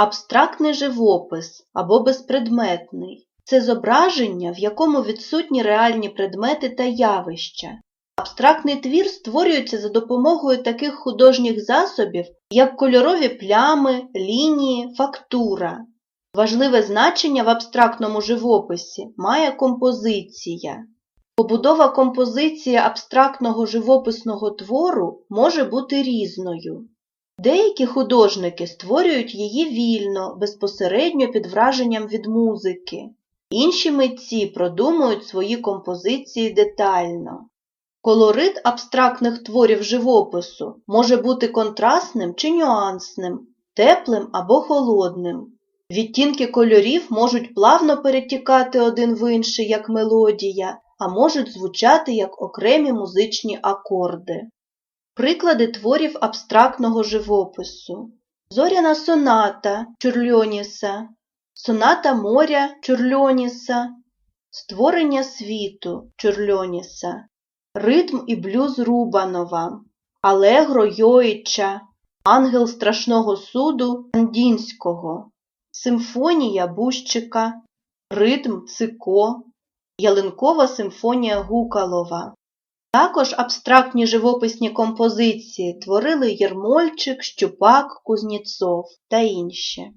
Абстрактний живопис або безпредметний це зображення, в якому відсутні реальні предмети та явища. Абстрактний твір створюється за допомогою таких художніх засобів, як кольорові плями, лінії, фактура. Важливе значення в абстрактному живописі має композиція. Побудова композиції абстрактного живописного твору може бути різною. Деякі художники створюють її вільно, безпосередньо під враженням від музики. Інші митці продумують свої композиції детально. Колорит абстрактних творів живопису може бути контрастним чи нюансним, теплим або холодним. Відтінки кольорів можуть плавно перетікати один в інший як мелодія, а можуть звучати як окремі музичні акорди. Приклади творів абстрактного живопису. Зоряна соната Чурльоніса, соната моря Чурльоніса, Створення світу Чурльоніса, Ритм і блюз Рубанова, Алегро Йоїча, Ангел страшного суду Кандінського, Симфонія Бущика, Ритм Цико, Ялинкова симфонія Гукалова. Також абстрактні живописні композиції творили Єрмольчик, Щупак, Кузнєцов та інші.